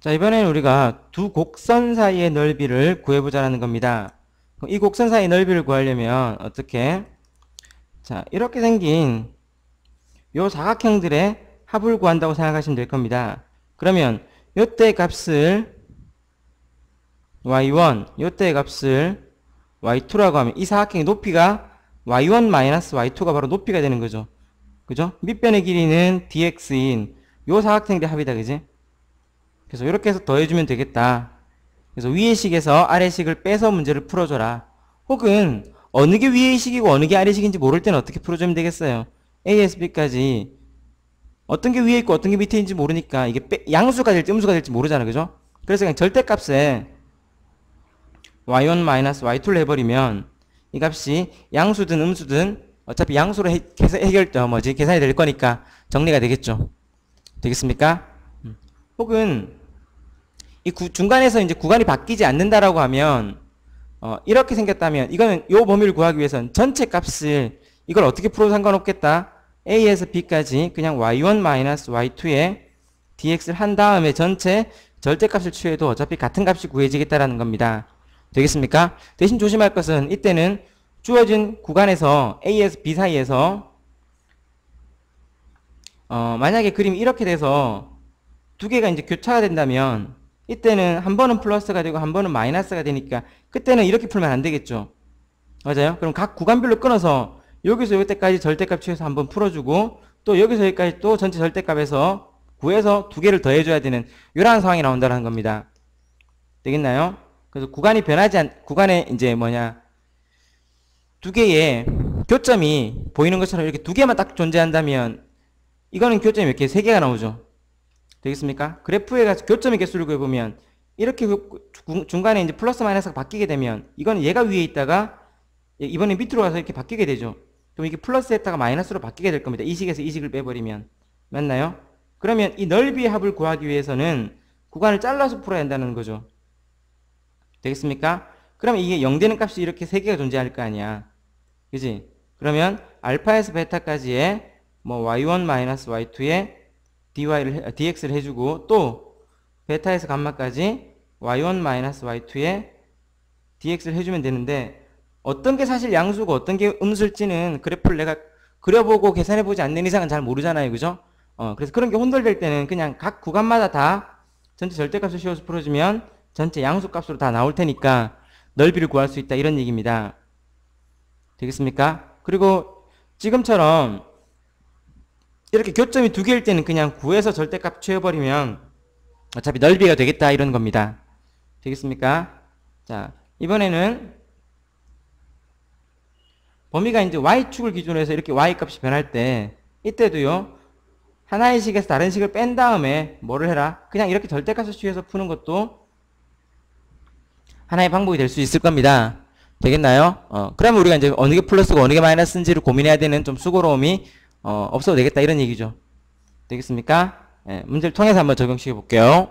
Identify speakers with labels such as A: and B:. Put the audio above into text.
A: 자, 이번에는 우리가 두 곡선 사이의 넓이를 구해보자는 겁니다. 이 곡선 사이의 넓이를 구하려면 어떻게? 자, 이렇게 생긴 요 사각형들의 합을 구한다고 생각하시면 될 겁니다. 그러면 요때 값을 y1, 요때 값을 y2라고 하면 이 사각형의 높이가 y1 y2가 바로 높이가 되는 거죠. 그죠? 밑변의 길이는 dx인 요 사각형들의 합이다. 그지? 그래서 이렇게 해서 더해주면 되겠다. 그래서 위의 식에서 아래 식을 빼서 문제를 풀어줘라. 혹은 어느 게 위의 식이고 어느 게 아래 식인지 모를 때는 어떻게 풀어주면 되겠어요. A에서 B까지 어떤 게 위에 있고 어떤 게 밑에 있는지 모르니까 이게 빼, 양수가 될지 음수가 될지 모르잖아. 그죠? 그래서 그냥 절대값에 y1 y2를 해버리면 이 값이 양수든 음수든 어차피 양수로 해, 해결, 어, 뭐지, 계산이 될 거니까 정리가 되겠죠. 되겠습니까? 음. 혹은 이 구, 중간에서 이제 구간이 바뀌지 않는다라고 하면 어, 이렇게 생겼다면 이거는 요 범위를 구하기 위해서는 전체 값을 이걸 어떻게 풀어도 상관없겠다. A에서 B까지 그냥 y1 y2에 dx를 한 다음에 전체 절대값을 취해도 어차피 같은 값이 구해지겠다라는 겁니다. 되겠습니까? 대신 조심할 것은 이때는 주어진 구간에서 A에서 B 사이에서 어, 만약에 그림이 이렇게 돼서 두 개가 이제 교차가 된다면 이때는 한 번은 플러스가 되고 한 번은 마이너스가 되니까 그때는 이렇게 풀면 안 되겠죠. 맞아요? 그럼 각 구간별로 끊어서 여기서 여기까지 절대값 취해서 한번 풀어주고 또 여기서 여기까지 또 전체 절대값에서 구해서 두 개를 더해줘야 되는 이러한 상황이 나온다는 겁니다. 되겠나요? 그래서 구간이 변하지 않, 구간에 이제 뭐냐 두 개의 교점이 보이는 것처럼 이렇게 두 개만 딱 존재한다면 이거는 교점이 몇 개? 세 개가 나오죠. 되겠습니까? 그래프에 가서 교점의 개수를 구해보면 이렇게 중간에 이제 플러스 마이너스가 바뀌게 되면 이건 얘가 위에 있다가 이번에 밑으로 가서 이렇게 바뀌게 되죠. 그럼 이게 플러스 했다가 마이너스로 바뀌게 될 겁니다. 이 식에서 이 식을 빼버리면. 맞나요? 그러면 이 넓이의 합을 구하기 위해서는 구간을 잘라서 풀어야 한다는 거죠. 되겠습니까? 그러면 이게 0 되는 값이 이렇게 세 개가 존재할 거 아니야. 그지? 그러면 알파에서 베타까지의 뭐 y1 y2에 dy를 dx를 해주고 또 베타에서 감마까지 y1 y2에 dx를 해주면 되는데 어떤 게 사실 양수고 어떤 게 음수일지는 그래프를 내가 그려보고 계산해보지 않는 이상은 잘 모르잖아요. 그죠? 어, 그래서 그런 게 혼돌될 때는 그냥 각 구간마다 다 전체 절대값을 씌워서 풀어주면 전체 양수값으로 다 나올 테니까 넓이를 구할 수 있다 이런 얘기입니다. 되겠습니까? 그리고 지금처럼 이렇게 교점이 두 개일 때는 그냥 구해서 절대값 취해버리면 어차피 넓이가 되겠다 이런 겁니다. 되겠습니까? 자 이번에는 범위가 이제 y축을 기준으로 해서 이렇게 y값이 변할 때 이때도요 하나의 식에서 다른 식을 뺀 다음에 뭐를 해라 그냥 이렇게 절대값을 취해서 푸는 것도 하나의 방법이 될 수 있을 겁니다. 되겠나요? 어, 그러면 우리가 이제 어느 게 플러스고 어느 게 마이너스인지를 고민해야 되는 좀 수고로움이 어, 없어도 되겠다 이런 얘기죠. 되겠습니까? 예, 문제를 통해서 한번 적용시켜 볼게요.